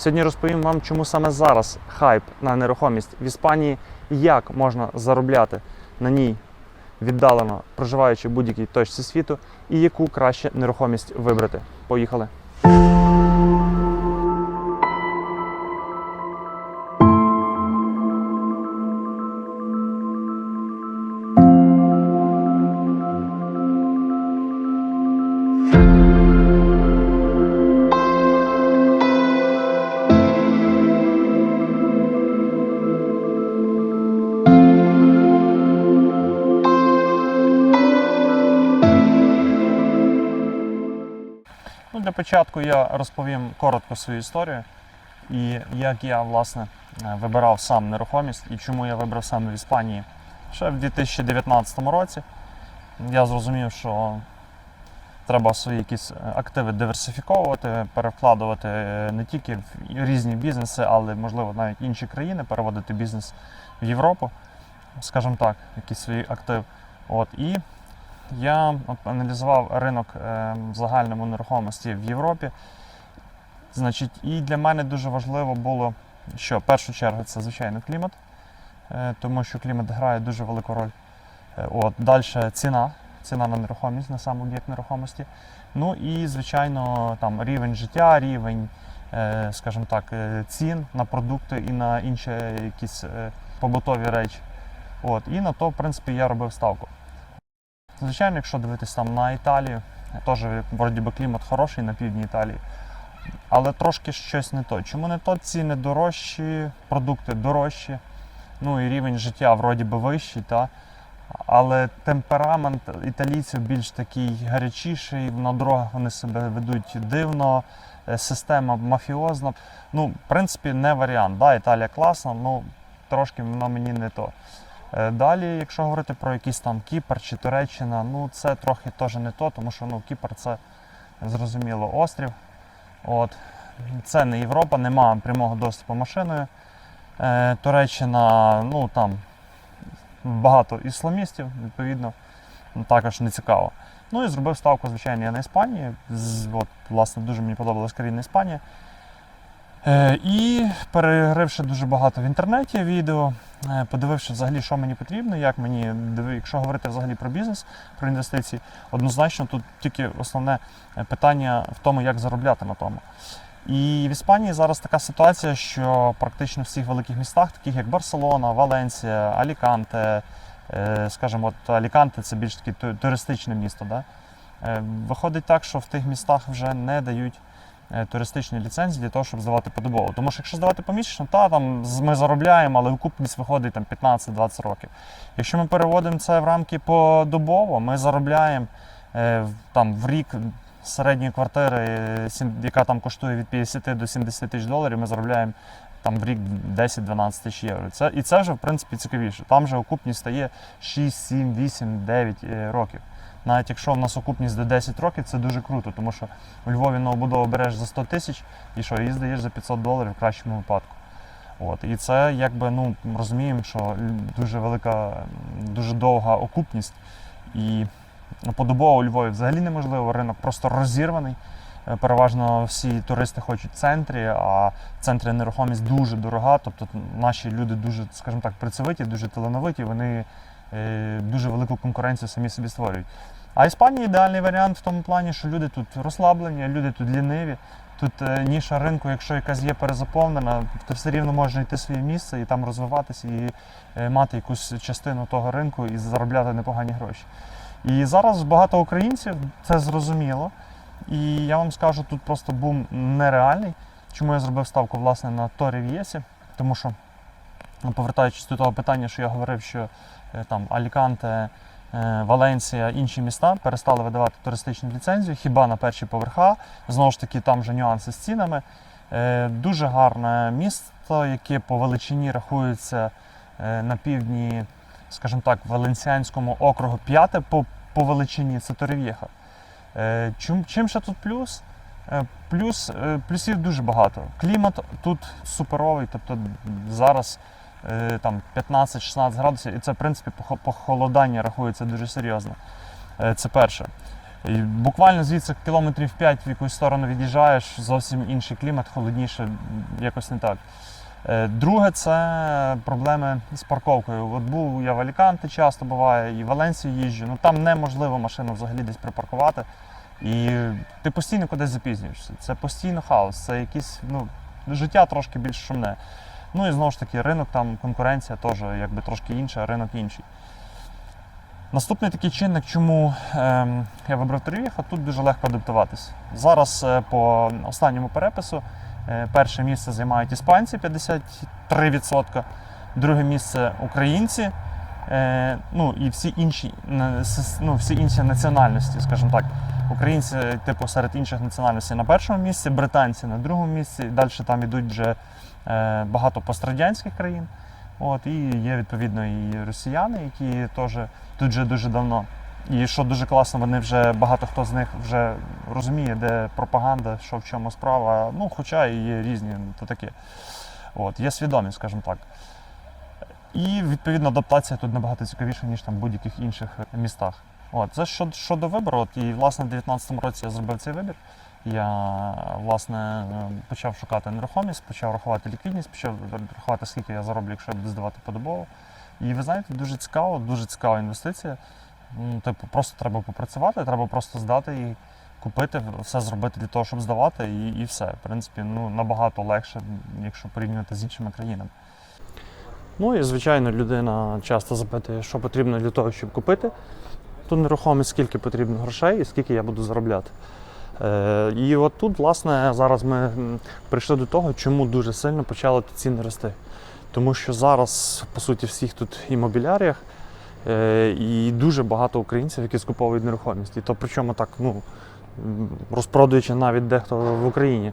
Сьогодні розповім вам, чому саме зараз хайп на нерухомість в Іспанії, як можна заробляти на ній віддалено проживаючи в будь-якій точці світу, і яку краще нерухомість вибрати. Поїхали! Ну, для початку я розповім коротко свою історію і як я власне е, вибирав сам нерухомість і чому я вибрав саме в Іспанії. Ще в 2019 році я зрозумів, що треба свої якісь е, активи диверсифіковувати, перевкладувати е, не тільки в різні бізнеси, але можливо навіть інші країни, переводити бізнес в Європу, скажімо так, якийсь свій актив. От, і я аналізував ринок е, в загальному нерухомості в Європі. Значить, і для мене дуже важливо було, що в першу чергу це звичайно клімат, е, тому що клімат грає дуже велику роль. Е, От, далі ціна, ціна на нерухомість, на сам об'єкт нерухомості. Ну і, звичайно, там рівень життя, рівень, е, скажімо так, цін на продукти і на інші якісь побутові речі. От, і на то, в принципі, я робив ставку. Звичайно, якщо дивитись там на Італію, теж вроді би клімат хороший на півдні Італії, але трошки щось не то. Чому не то? Ціни дорожчі, продукти дорожчі, ну і рівень життя вроді би вищий, та? але темперамент італійців більш такий гарячіший, на дорогах вони себе ведуть дивно, е, система мафіозна. Ну, в принципі, не варіант. Да, Італія класна, ну трошки воно мені не то. Е, Далі, якщо говорити про якийсь там Кіпр чи Туреччина, ну це трохи теж не то, тому що ну, Кіпр це зрозуміло острів. От. Це не Європа, немає прямого доступу машиною. Е, Туреччина, ну там багато ісламістів, відповідно, ну, також не цікаво. Ну і зробив ставку, звичайно, я на Іспанії. З, от, власне, дуже мені подобалась країна Іспанія. Е, і перегривши дуже багато в інтернеті відео, е, подививши взагалі, що мені потрібно, як мені якщо говорити взагалі про бізнес, про інвестиції, однозначно тут тільки основне е, питання в тому, як заробляти на тому. І в Іспанії зараз така ситуація, що практично в всіх великих містах, таких як Барселона, Валенсія, Аліканте, скажімо, от Аліканте це більш таке туристичне місто. Да? Виходить так, що в тих містах вже не дають туристичні ліцензії для того, щоб здавати подобово. Тому що якщо здавати помісячно, та там ми заробляємо, але окупність виходить там 15-20 років. Якщо ми переводимо це в рамки подобово, ми заробляємо е, там в рік середньої квартири, е, яка там коштує від 50 до 70 тисяч доларів, ми заробляємо там в рік 10-12 тисяч євро. Це, і це вже в принципі цікавіше. Там вже окупність стає 6, 7, 8, 9 е, років. Навіть якщо в нас окупність до 10 років, це дуже круто, тому що у Львові новобудову береш за 100 тисяч і що, її здаєш за 500 доларів в кращому випадку. От. І це якби ну, розуміємо, що дуже велика, дуже довга окупність. І подобово у Львові взагалі неможливо, ринок просто розірваний. Е, Переважно всі туристи хочуть в центрі, а в центрі нерухомість дуже дорога. Тобто наші люди дуже, скажімо так, працьовиті, дуже талановиті, вони дуже велику конкуренцію самі собі створюють. А Іспанія ідеальний варіант в тому плані, що люди тут розслаблені, люди тут ліниві. Тут е, ніша ринку, якщо якась є перезаповнена, то все рівно можна знайти своє місце і там розвиватися і е, мати якусь частину того ринку і заробляти непогані гроші. І зараз багато українців це зрозуміло. І я вам скажу, тут просто бум нереальний. Чому я зробив ставку власне на Торі В'єсі? Тому що, ну, повертаючись до того питання, що я говорив, що е, там Аліканте, е, Валенсія, інші міста перестали видавати туристичну ліцензію, хіба на перші поверха. Знову ж таки, там вже нюанси з цінами. Е, Дуже гарне місто, яке по величині рахується е, на півдні, скажімо так, Валенсіанському округу п'яте по, по величині це Торев'єха. Е, Чим, чим ще тут плюс? Е, Плюс е, плюсів дуже багато. Клімат тут суперовий, тобто зараз е, там 15-16 градусів, і це в принципі похолодання рахується дуже серйозно. Е, Це перше. І буквально звідси кілометрів 5 в якусь сторону від'їжджаєш, зовсім інший клімат, холодніше, якось не так. Е, Друге, це проблеми з парковкою. От був я в Аліканте часто буває, і в Валенсію їжджу. Ну там неможливо машину взагалі десь припаркувати. І ти постійно кудись запізнюєшся. Це постійно хаос, це якісь, ну, життя трошки більш шумне. Ну і знову ж таки, ринок там, конкуренція теж якби трошки інша, ринок інший. Наступний такий чинник, чому ем, я вибрав Тервіха, тут дуже легко адаптуватися. Зараз е, по останньому перепису е, перше місце займають іспанці 53%, друге місце українці, е, ну і всі інші, ну, всі інші національності, скажімо так. Українці, типу, серед інших національностей на першому місці, британці на другому місці, далі там ідуть вже е, багато пострадянських країн. От, і є відповідно і росіяни, які теж тут вже дуже давно. І що дуже класно, вони вже багато хто з них вже розуміє, де пропаганда, що в чому справа. Ну, хоча і є різні, то таке. От, є свідомість, скажімо так. І відповідно адаптація тут набагато цікавіша, ніж там в будь-яких інших містах. От, це щодо, щодо вибору. От, і власне в 2019 році я зробив цей вибір. Я власне почав шукати нерухомість, почав рахувати ліквідність, почав рахувати, скільки я зароблю, якщо я буду здавати подобово. І ви знаєте, дуже цікаво, дуже цікава інвестиція. Ну, Типу, просто треба попрацювати, треба просто здати і купити, все зробити для того, щоб здавати, і, і все. В принципі, ну, набагато легше, якщо порівнювати з іншими країнами. Ну і звичайно, людина часто запитує, що потрібно для того, щоб купити ту нерухомість, скільки потрібно грошей і скільки я буду заробляти. Е, і от тут, власне, зараз ми прийшли до того, чому дуже сильно почали ціни рости. Тому що зараз, по суті, всіх тут імобіляріях е, і дуже багато українців, які скуповують нерухомість. І то причому так, ну, м, розпродаючи навіть дехто в Україні.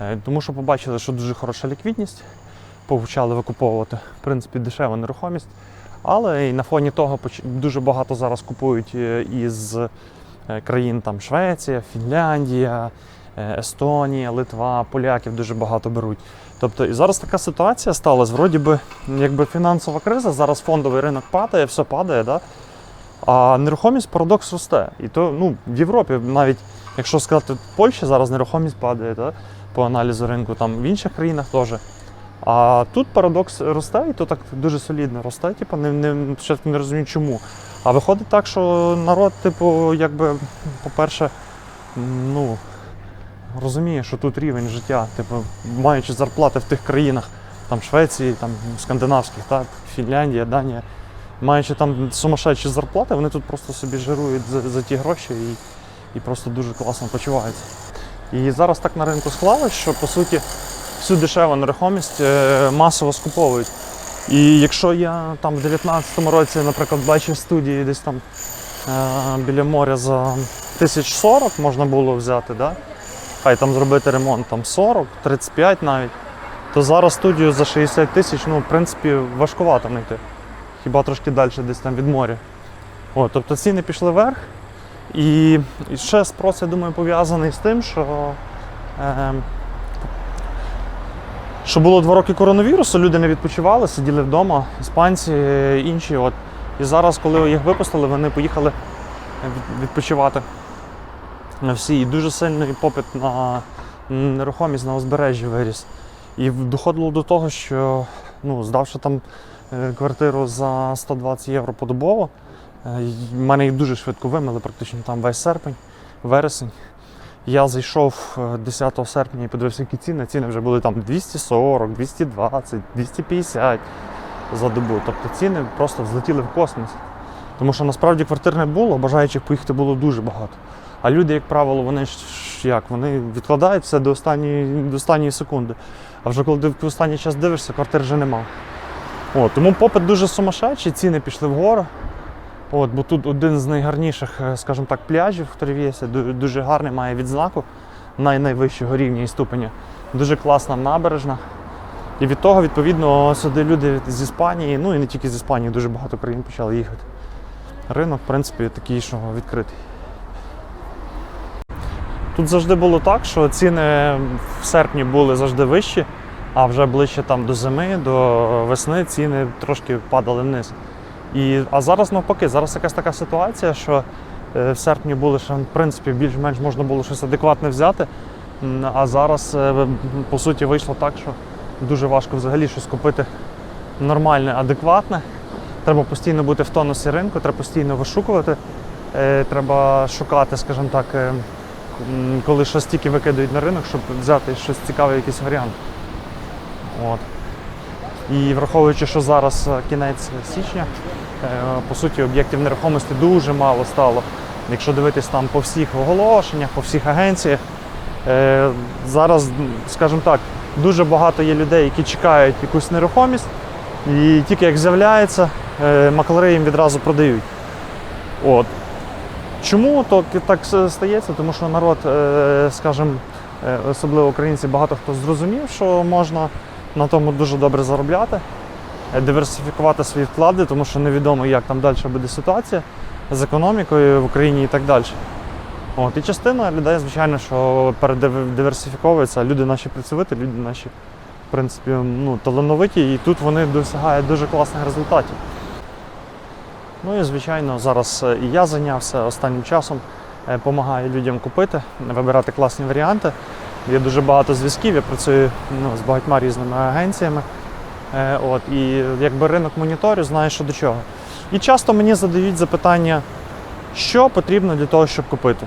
Е, Тому що побачили, що дуже хороша ліквідність, почали викуповувати, в принципі, дешеву нерухомість. Але і на фоні того дуже багато зараз купують із країн там Швеція, Фінляндія, е, Естонія, Литва, поляків дуже багато беруть. Тобто і зараз така ситуація сталася, вроді би, якби фінансова криза, зараз фондовий ринок падає, все падає, да? а нерухомість парадокс росте. І то ну, в Європі, навіть якщо сказати, в Польщі зараз нерухомість падає да? по аналізу ринку, там в інших країнах теж. А тут парадокс росте, і то так дуже солідно росте, типу, не, не, не розумію чому. А виходить так, що народ, типу, якби, по-перше, ну, розуміє, що тут рівень життя, типу, маючи зарплати в тих країнах, там Швеції, там скандинавських, так, Фінляндія, Данія, маючи там сумасшедші зарплати, вони тут просто собі жирують за, за ті гроші і, і просто дуже класно почуваються. І зараз так на ринку склалось, що по суті всю дешеву нерухомість е, масово скуповують. І якщо я там в 2019 році, наприклад, бачив студії десь там е, біля моря за 1040 можна було взяти, да? хай там зробити ремонт там 40, 35 навіть, то зараз студію за 60 тисяч, ну, в принципі, важкувато знайти. Хіба трошки далі десь там від моря. О, тобто ціни пішли вверх. І ще спрос, я думаю, пов'язаний з тим, що, е, що було два роки коронавірусу, люди не відпочивали, сиділи вдома, іспанці, інші. От. І зараз, коли їх випустили, вони поїхали відпочивати на всі. І дуже сильний попит на нерухомість на узбережжі виріс. І доходило до того, що ну, здавши там е, квартиру за 120 євро подобово, е, мене їх дуже швидко вимили, практично там весь серпень, вересень. Я зайшов е, 10 серпня і подивився, які ціни. Ціни вже були там 240, 220, 250 за добу. Тобто ціни просто взлетіли в космос. Тому що насправді квартир не було, бажаючих поїхати було дуже багато. А люди, як правило, вони ж як? Вони відкладають все до останньої, до останньої секунди. А вже коли ти в останній час дивишся, квартир вже нема. От, тому попит дуже сумасшедший, ціни пішли вгору. От, бо тут один з найгарніших, е, скажімо так, пляжів в Тервєсі, дуже гарний, має відзнаку най найвищого рівня і ступеня. Дуже класна набережна. І від того, відповідно, сюди люди з Іспанії, ну і не тільки з Іспанії, дуже багато країн почали їхати. Ринок, в принципі, такий, що відкритий. Тут завжди було так, що ціни в серпні були завжди вищі, а вже ближче там до зими, до весни ціни трошки падали вниз. І, а зараз навпаки, зараз якась така ситуація, що е, в серпні були, що в принципі більш-менш можна було щось адекватне взяти. А зараз, е, по суті, вийшло так, що дуже важко взагалі щось купити нормальне, адекватне. Треба постійно бути в тонусі ринку, треба постійно вишукувати. Е, Треба шукати, скажімо так, коли щось тільки викидають на ринок, щоб взяти щось цікаве, якийсь варіант. От. І враховуючи, що зараз е, кінець січня, е, по суті, об'єктів нерухомості дуже мало стало. Якщо дивитись там по всіх оголошеннях, по всіх агенціях, е, зараз, скажімо так, дуже багато є людей, які чекають якусь нерухомість, і тільки як з'являється, маклери їм відразу продають. От. Чому то так стається? Тому що народ, скажімо, особливо українці, багато хто зрозумів, що можна на тому дуже добре заробляти, е, диверсифікувати свої вклади, тому що невідомо, як там далі буде ситуація з економікою в Україні і так далі. От, і частина людей, звичайно, що передиверсифіковується, люди наші працьовиті, люди наші, в принципі, ну, талановиті, і тут вони досягають дуже класних результатів. Ну і звичайно, зараз е, і я зайнявся останнім часом, допомагаю людям купити, вибирати класні варіанти. Є дуже багато зв'язків, я працюю ну, з багатьма різними агенціями. Е, От, і якби ринок моніторю, знаю, що до чого. І часто мені задають запитання, що потрібно для того, щоб купити.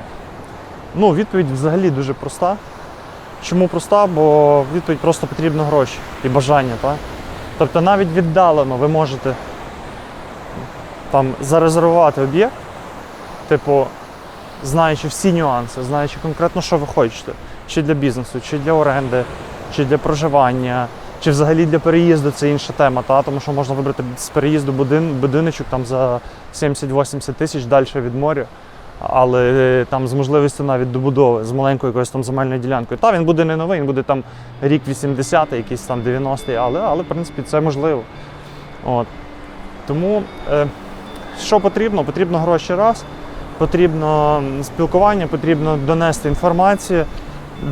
Ну, відповідь взагалі дуже проста. Чому проста? Бо відповідь просто потрібно гроші і бажання. Так? Тобто навіть віддалено ви можете там зарезервувати об'єкт, типу, знаючи всі нюанси, знаючи конкретно, що ви хочете, чи для бізнесу, чи для оренди, чи для проживання, чи взагалі для переїзду це інша тема, та? тому що можна вибрати з переїзду будин, будиночок там за 70-80 тисяч далі від моря. Але е, там з можливістю навіть добудови, з маленькою якоюсь там земельною ділянкою. Та він буде не новий, він буде там рік 80-й, якийсь там 90-й, але, але в принципі це можливо. От. Тому е, що потрібно? Потрібно гроші раз, потрібно спілкування, потрібно донести інформацію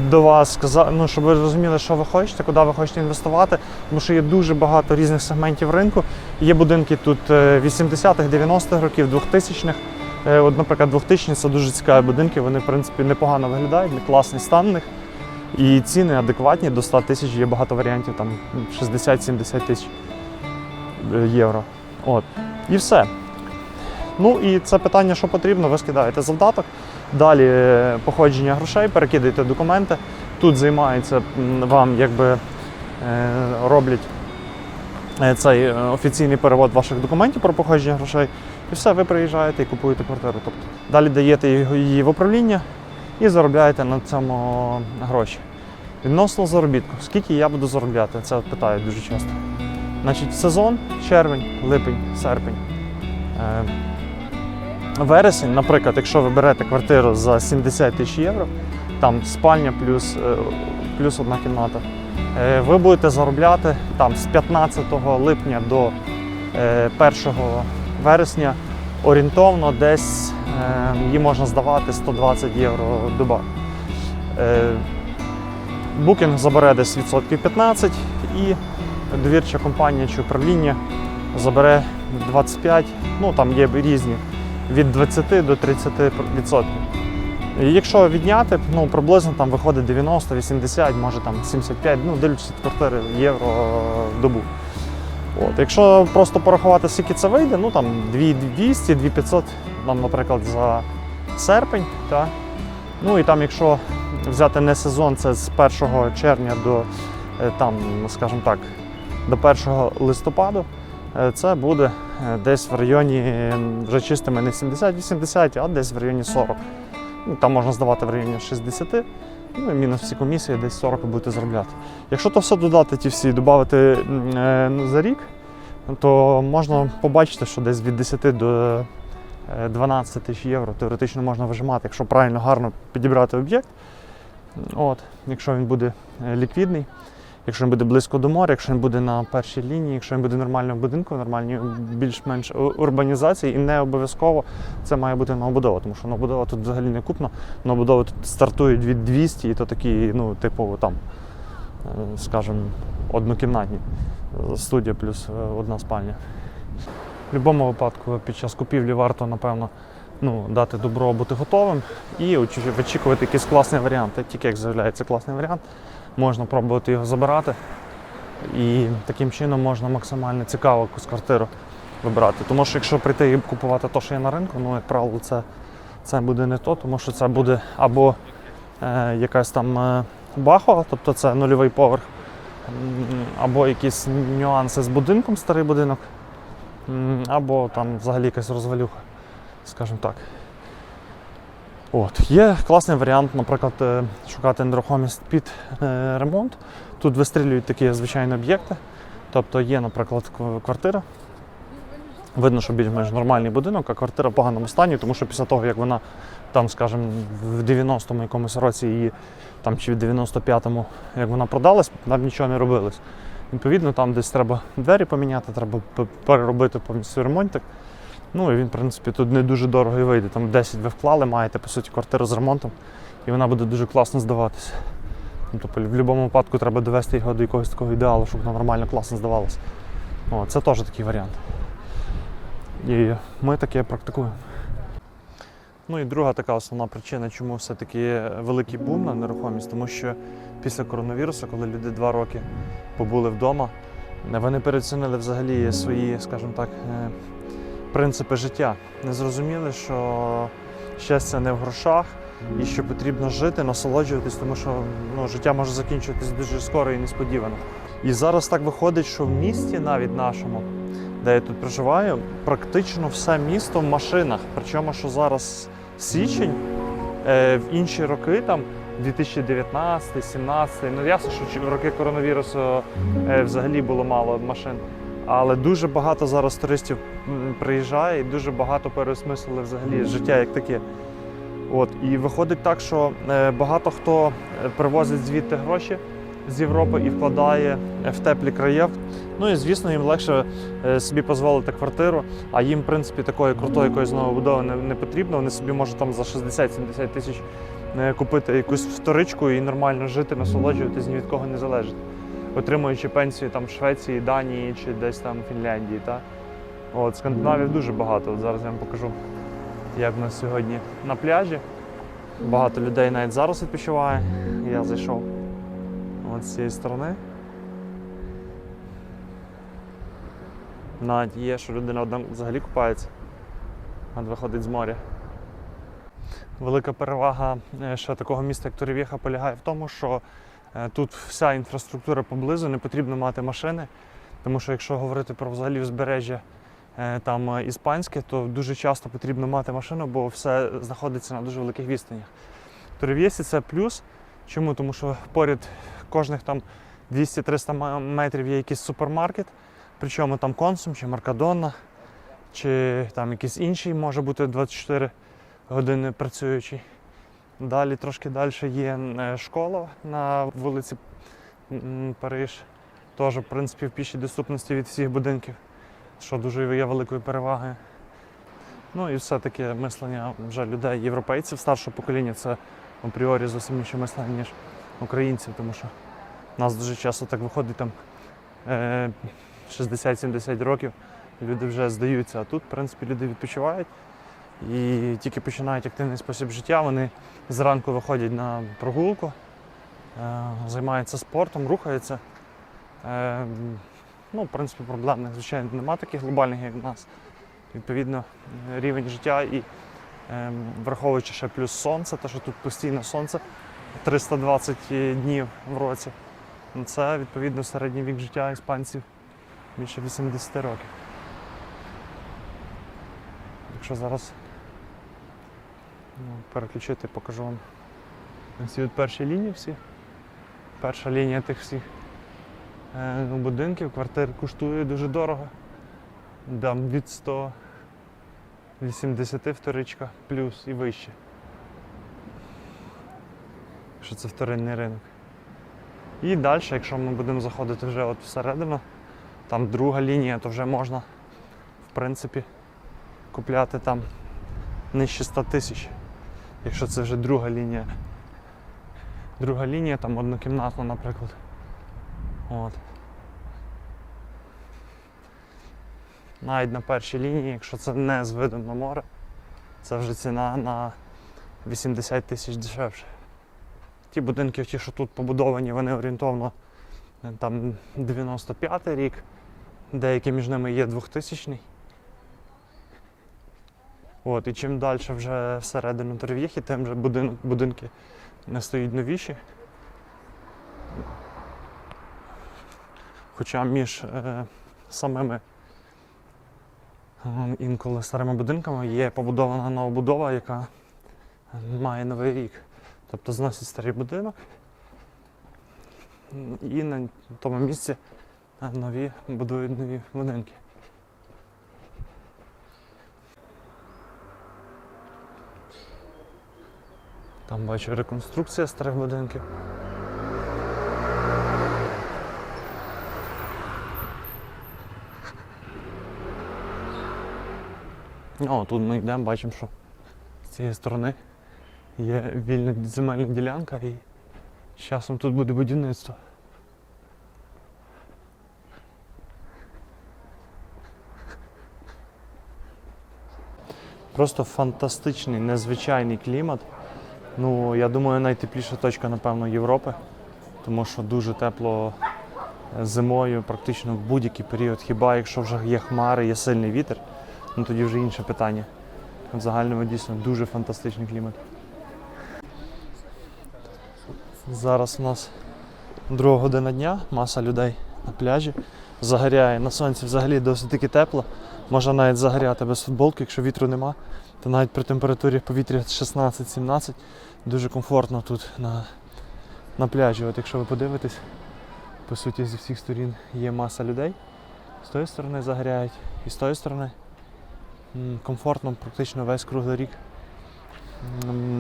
до вас, сказа- ну, щоб ви розуміли, що ви хочете, куди ви хочете інвестувати, тому що є дуже багато різних сегментів ринку. Є будинки тут е, 80-х, 90-х років, 2000-х. Е, От, наприклад, 2000 це дуже цікаві будинки, вони, в принципі, непогано виглядають, класний стан в них. І ціни адекватні, до 100 тисяч є багато варіантів, там 60-70 тисяч е, євро. От. І все. Ну і це питання, що потрібно, ви скидаєте завдаток. Далі е, походження грошей, перекидаєте документи. Тут займаються вам, якби е, роблять е, цей офіційний перевод ваших документів про походження грошей. І все, ви приїжджаєте і купуєте квартиру. Тобто далі даєте її в управління і заробляєте на цьому гроші. Відносно заробітку, скільки я буду заробляти? Це питають дуже часто. Значить, сезон червень, липень, серпень. Е, Вересень, наприклад, якщо ви берете квартиру за 70 тисяч євро, там спальня плюс, е, плюс одна кімната, е, ви будете заробляти там з 15 липня до е, 1 вересня орієнтовно десь е, її можна здавати 120 євро доба. Е, Букінг забере десь відсотків 15 і довірча компанія чи управління забере 25, ну там є різні, від 20 до 30 відсотків. І Якщо відняти, ну приблизно там виходить 90, 80, може там 75, ну дивлячись від квартири євро в добу. От. Якщо просто порахувати, скільки це вийде, ну там 2200, 2500, нам, наприклад, за серпень. Та? Ну і там, якщо взяти не сезон, це з 1 червня до е, там, скажімо так, до 1 листопаду, е, це буде е, десь в районі е, вже чистими не 70-80, а десь в районі 40. Ну, там можна здавати в районі 60, ну і мінус всі комісії, десь 40 ви будете заробляти. Якщо то все додати, ті всі додати е, ну, за рік, то можна побачити, що десь від 10 до е, 12 тисяч євро теоретично можна вижимати, якщо правильно гарно підібрати об'єкт. От, якщо він буде е, ліквідний, якщо він буде близько до моря, якщо він буде на першій лінії, якщо він буде нормальним будинку, нормальній більш-менш урбанізації, і не обов'язково це має бути новобудова, тому що новобудова тут взагалі не купна. Новобудови тут стартують від 200, і то такі, ну, типу, там, е, скажімо, однокімнатні. Студія плюс е, одна спальня. В будь-якому випадку під час купівлі варто, напевно, ну, дати добро бути готовим і очікувати якийсь класний варіант. Тільки як з'являється класний варіант, можна пробувати його забирати. І таким чином можна максимально цікаво якусь квартиру вибирати. Тому що якщо прийти і купувати те, що є на ринку, ну, як правило, це, це буде не то, тому що це буде або е, якась там е, бахова, тобто це нульовий поверх, або якісь нюанси з будинком, старий будинок, або там взагалі якась розвалюха, скажімо так. От. Є класний варіант, наприклад, е, шукати нерухомість під е, ремонт. Тут вистрілюють такі звичайні об'єкти. Тобто є, наприклад, квартира. Видно, що більш-менш нормальний будинок, а квартира в поганому стані, тому що після того, як вона там, скажімо, в 90-му якомусь році її там чи в 95-му, як вона продалась, там нічого не робилось. Відповідно, там десь треба двері поміняти, треба переробити повністю ремонтик. Ну і він, в принципі, тут не дуже дорого і вийде. Там 10 ви вклали, маєте по суті квартиру з ремонтом, і вона буде дуже класно здаватися. Ну, тобто, в будь-якому випадку треба довести його до якогось такого ідеалу, щоб вона нормально класно здавалася. О, це теж такий варіант. І ми таке практикуємо. Ну і друга така основна причина, чому все-таки великий бум на нерухомість, тому що після коронавірусу, коли люди два роки побули вдома, вони переоцінили взагалі свої, скажімо так, е, принципи життя. Не зрозуміли, що щастя не в грошах і що потрібно жити, насолоджуватись, тому що ну, життя може закінчуватись дуже скоро і несподівано. І зараз так виходить, що в місті, навіть нашому, де я тут проживаю, практично все місто в машинах. Причому, що зараз січень, е, в інші роки, там 2019, 17, ну ясно, що в роки коронавірусу е, взагалі було мало машин. Але дуже багато зараз туристів приїжджає і дуже багато переосмислили взагалі життя як таке. От, і виходить так, що е, багато хто е, привозить звідти гроші з Європи і вкладає е, в теплі краї. Ну і звісно, їм легше собі дозволити квартиру, а їм, в принципі, такої крутої якоїсь новобудови не, не потрібно. Вони собі можуть там за 60-70 тисяч купити якусь вторичку і нормально жити, насолоджуватись, ні від кого не залежить. Отримуючи пенсію там в Швеції, Данії чи десь там в Фінляндії. Та? От, Скандинавів дуже багато. От зараз я вам покажу, як в нас сьогодні на пляжі. Багато людей навіть зараз відпочиває. Я зайшов от з цієї сторони. Навіть є, що людина одна взагалі купається, а виходить з моря. Велика перевага е, ще такого міста, як Торів'єха, полягає в тому, що тут вся інфраструктура поблизу, не потрібно мати машини. Тому що якщо говорити про взагалі узбережжя е, там е, іспанське, то дуже часто потрібно мати машину, бо все знаходиться на дуже великих відстанях. В це плюс. Чому? Тому що поряд кожних там 200-300 метрів є якийсь супермаркет, причому там консум чи Маркадонна, чи там якийсь інший може бути 24 години працюючий. Далі трошки далі є е, школа на вулиці Париж. Теж, в принципі, в пішій доступності від всіх будинків, що дуже є великою перевагою. Ну і все-таки мислення вже людей, європейців старшого покоління, це апріорі зовсім інше мислення, ніж українців, тому що в нас дуже часто так виходить там е, 60-70 років, люди вже здаються, а тут, в принципі, люди відпочивають і тільки починають активний спосіб життя, вони зранку виходять на прогулку, е, займаються спортом, рухаються. Е, ну, в принципі, проблем, звичайно, немає таких глобальних, як в нас. Відповідно, рівень життя і е, враховуючи ще плюс сонце, те, що тут постійно сонце 320 днів в році. Ну, Це відповідно середній вік життя іспанців більше 80 років. Якщо зараз переключити, покажу вам ці от перші лінії всі. Перша лінія тих всіх е, ну, будинків, квартир коштує дуже дорого. Там від 180 вторичка плюс і вище. Якщо це вторинний ринок. І далі, якщо ми будемо заходити вже от всередину, там друга лінія, то вже можна в принципі купляти там нижче 100 тисяч. Якщо це вже друга лінія. Друга лінія, там однокімнатна, наприклад. От. Навіть на першій лінії, якщо це не з видом на море, це вже ціна на 80 тисяч дешевше. Ті будинки, ті, що тут побудовані, вони орієнтовно е, там 95 рік, деякі між ними є 2000 От, і чим далі вже всередину Торв'єхи, тим вже будин, будинки не стають новіші. Хоча між е, самими е, інколи старими будинками є побудована нова будова, яка має новий рік. Тобто зносять старий будинок і на тому місці е, нові будують нові будинки. Там бачу реконструкція старих будинків. О, тут ми йдемо, бачимо, що з цієї сторони є вільна земельна ділянка і з часом тут буде будівництво. Просто фантастичний, незвичайний клімат. Ну, я думаю, найтепліша точка, напевно, Європи, тому що дуже тепло е, зимою, практично в будь-який період. Хіба якщо вже є хмари, є сильний вітер, ну тоді вже інше питання. В загальному дійсно дуже фантастичний клімат. Зараз у нас друга година дня, маса людей на пляжі. Загоряє на сонці взагалі досить таки тепло. Можна навіть загоряти без футболки, якщо вітру нема, то навіть при температурі повітря 16-17 дуже комфортно тут на, на пляжі. От якщо ви подивитесь, по суті, зі всіх сторін є маса людей. З тої сторони загоряють і з тої сторони. Комфортно практично весь круглий рік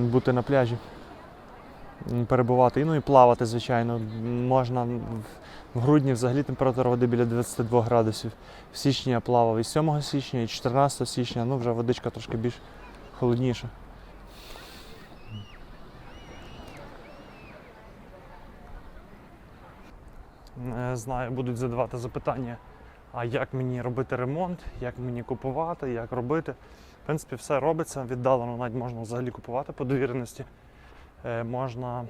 бути на пляжі, перебувати. І, ну і плавати, звичайно. Можна в- грудні взагалі температура води біля 22 градусів. В січні я плавав і 7 січня, і 14 січня, ну вже водичка трошки більш холодніша. Е, Знаю, будуть задавати запитання, а як мені робити ремонт, як мені купувати, як робити. В принципі, все робиться, віддалено навіть можна взагалі купувати по довіреності. Е, Можна е,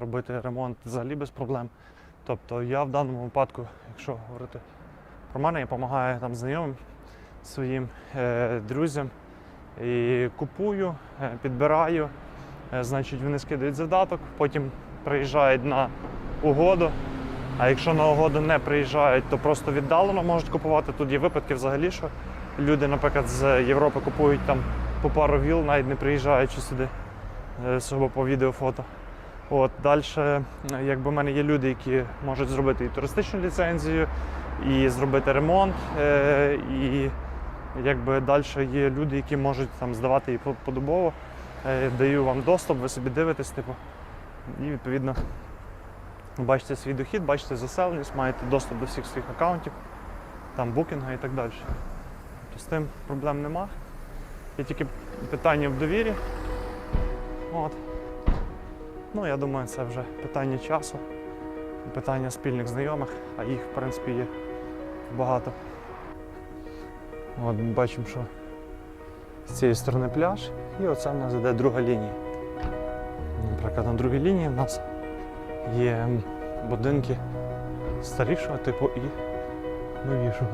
робити ремонт взагалі без проблем. Тобто я в даному випадку, якщо говорити про мене, я допомагаю там знайомим своїм е, друзям і купую, підбираю. Значить, вони скидають задаток, потім приїжджають на угоду. А якщо на угоду не приїжджають, то просто віддалено можуть купувати. Тут є випадки взагалі, що люди, наприклад, з Європи купують там по пару віл, навіть не приїжджаючи сюди, е, сугубо по відео, фото. От, далі, якби в мене є люди, які можуть зробити і туристичну ліцензію, і зробити ремонт. Е, і якби далі є люди, які можуть там здавати по- подобово. Е, даю вам доступ, ви собі дивитесь, типу, і відповідно бачите свій дохід, бачите заселеність, маєте доступ до всіх своїх аккаунтів, там букінга і так далі. Тобто з тим проблем нема. Є тільки питання в довірі. От. Ну, я думаю, це вже питання часу, питання спільних знайомих, а їх, в принципі, є багато. От бачимо, що з цієї сторони пляж, і оце в нас іде друга лінія. Наприклад, на другій лінії в нас є будинки старішого типу і новішого.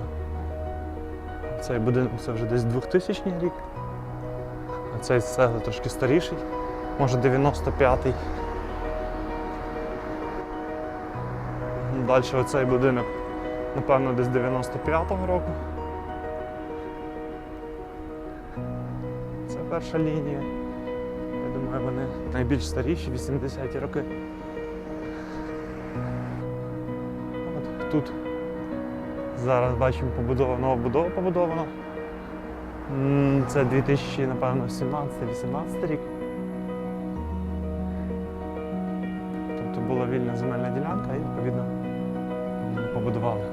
Цей будинок це вже десь 2000 рік, а цей цегли трошки старіший, може 95-й. Далі оцей будинок, напевно, десь 95-го року. Це перша лінія. Я думаю, вони найбільш старіші, 80-ті роки. От тут зараз бачимо побудова, нова будова побудована. Це 2000, напевно, 17-18 рік. Була вільна земельна ділянка і відповідно побудували.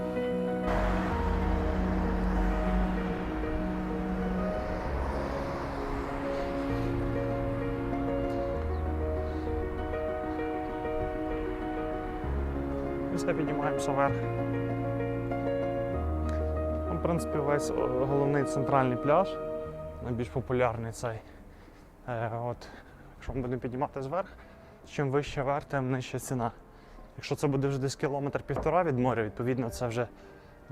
І все піднімаємося вверх. В принципі, весь головний центральний пляж. найбільш популярний цей. Е, от, якщо ми будемо піднімати зверх, чим вище верх, тим нижча ціна. Якщо це буде вже десь кілометр півтора від моря, відповідно це вже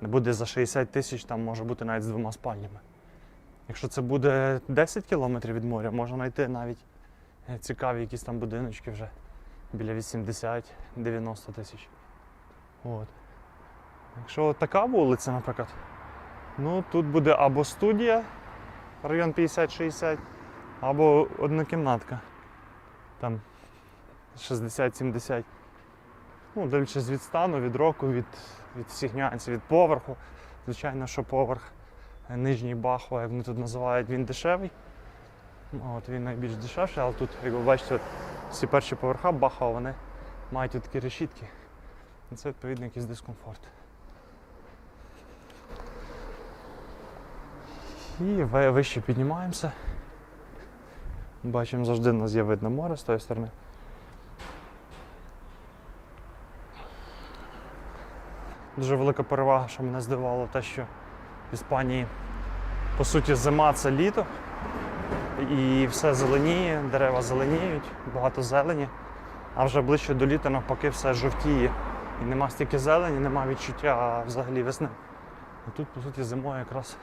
не буде за 60 тисяч, там може бути навіть з двома спальнями. Якщо це буде 10 кілометрів від моря, можна знайти навіть е, цікаві якісь там будиночки вже біля 80-90 тисяч. От. Якщо така вулиця, наприклад, ну тут буде або студія, район 50-60, або однокімнатка. Там 60-70. Ну, дивлячись від стану, від року, від, від всіх нюансів, від поверху. Звичайно, що поверх е, нижній бахо, як вони тут називають, він дешевий. От, він найбільш дешевший, але тут, як ви бачите, всі перші поверха бахо, вони мають такі решітки. Це відповідно якийсь дискомфорт. І вище піднімаємося. Бачимо, завжди у нас є видно море з тої сторони. Дуже велика перевага, що мене здивувало те, що в Іспанії по суті зима це літо. І все зеленіє, дерева зеленіють, багато зелені. А вже ближче до літа навпаки все жовтіє. І нема стільки зелені, нема відчуття взагалі весни. А тут, по суті, зимою якраз,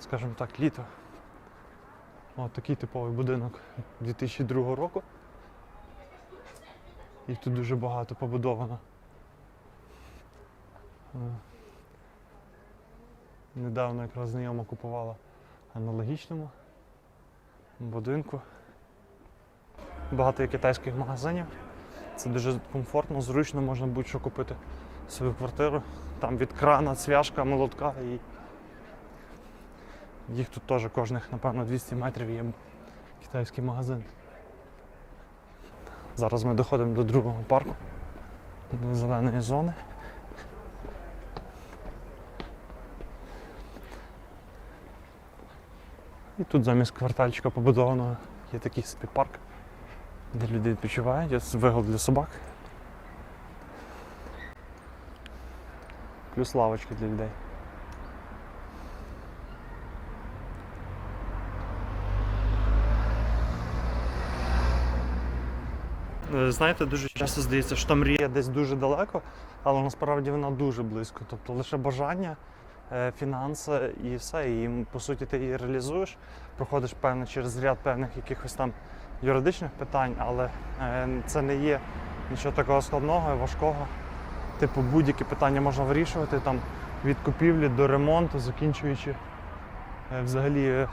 скажімо так, літо. Ось такий типовий будинок 2002 року. Їх тут дуже багато побудовано. Недавно якраз знайома купувала аналогічному будинку. Багато китайських магазинів. Це дуже комфортно, зручно, можна будь-що купити собі квартиру. Там від крана, цвяшка, молотка і їх тут теж кожних, напевно, 200 метрів є китайський магазин. Зараз ми доходимо до другого парку, до зеленої зони. І тут замість квартальчика побудованого є такий собі парк, де люди відпочивають, є вигул для собак. Плюс лавочки для людей. Е, Знаєте, дуже часто здається, що мрія десь дуже далеко, але насправді вона дуже близько. Тобто лише бажання, фінанси і все. І по суті ти її реалізуєш, проходиш певно через ряд певних якихось там юридичних питань, але е, це не є нічого такого складного і важкого. Типу, будь-які питання можна вирішувати там від купівлі до ремонту, закінчуючи е, взагалі е,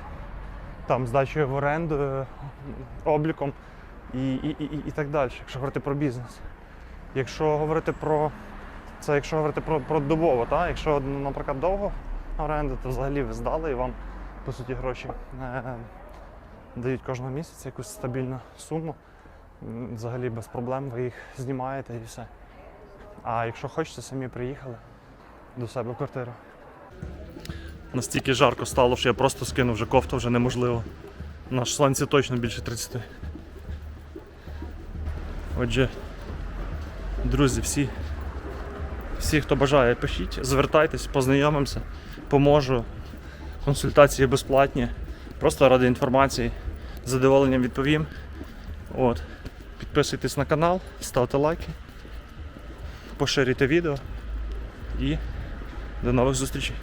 там здачею в оренду, е, обліком і, і, і, і так далі, якщо говорити про бізнес. Якщо говорити про це, якщо говорити про, про добово, та? якщо, наприклад, довго оренда, то взагалі ви здали і вам по суті гроші е, дають кожного місяця якусь стабільну суму. Взагалі без проблем ви їх знімаєте і все. А якщо хочете, самі приїхали до себе в квартиру. Настільки жарко стало, що я просто скинув вже кофту, вже неможливо. На шланці точно більше 30. Отже, друзі, всі, всі, хто бажає, пишіть, звертайтесь, познайомимося, поможу. Консультації безплатні. Просто ради інформації. З задоволенням відповім. От. Підписуйтесь на канал, ставте лайки, поширюйте відео і до нових зустрічей.